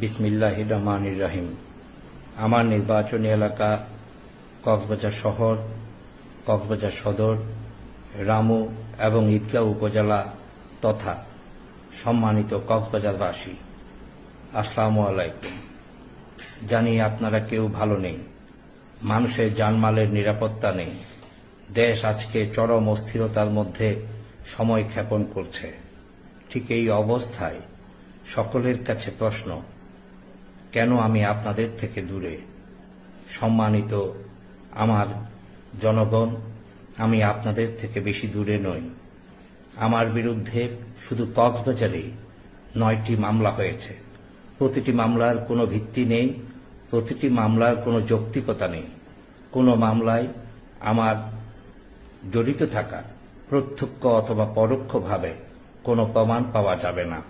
বিসমিল্লাহ রহমান রাহিম আমার নির্বাচনী এলাকা কক্সবাজার শহর, কক্সবাজার সদর, রামু এবং ঈদগাঁও উপজেলা তথা সম্মানিত কক্সবাজারবাসী, আসসালামু আলাইকুম। জানি আপনারা কেউ ভালো নেই। মানুষের জানমালের নিরাপত্তা নেই। দেশ আজকে চরম অস্থিরতার মধ্যে সময় ক্ষেপণ করছে। ঠিক এই অবস্থায় সকলের কাছে প্রশ্ন কেন আমি আপনাদের থেকে দূরে? সম্মানিত আমার জনগণ, আমি আপনাদের থেকে বেশি দূরে নই। আমার বিরুদ্ধে শুধু কক্সবাজারেই নয়টি মামলা হয়েছে। প্রতিটি মামলার কোনো ভিত্তি নেই, প্রতিটি মামলার কোনো যৌক্তিকতা নেই। কোনো মামলায় আমার জড়িত থাকা প্রত্যক্ষ অথবা পরোক্ষভাবে কোনো প্রমাণ পাওয়া যাবে না।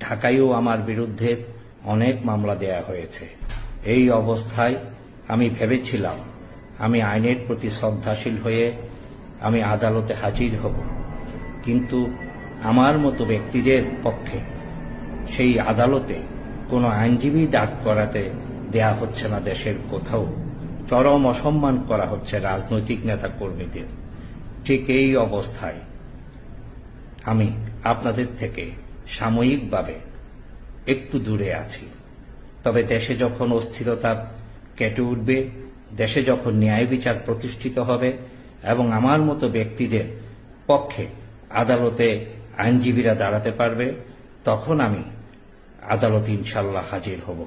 ঢাকায়ও আমার বিরুদ্ধে অনেক মামলা দেয়া হয়েছে। এই অবস্থায় আমি ভেবেছিলাম, আমি আইনের প্রতি শ্রদ্ধাশীল হয়ে আমি আদালতে হাজির হব। কিন্তু আমার মতো ব্যক্তিদের পক্ষে সেই আদালতে কোনো আইনজীবী দাঁড় করাতে দেয়া হচ্ছে না দেশের কোথাও। চরম অসম্মান করা হচ্ছে রাজনৈতিক নেতা কর্মীদের ঠিক এই অবস্থায় আমি আপনাদের থেকে সাময়িকভাবে একটু দূরে আছি। তবে দেশে যখন অস্থিরতা কেটে উঠবে, দেশে যখন ন্যায় বিচার প্রতিষ্ঠিত হবে এবং আমার মতো ব্যক্তিদের পক্ষে আদালতে আইনজীবীরা দাঁড়াতে পারবে, তখন আমি আদালত ইনশাল্লাহ হাজির হব।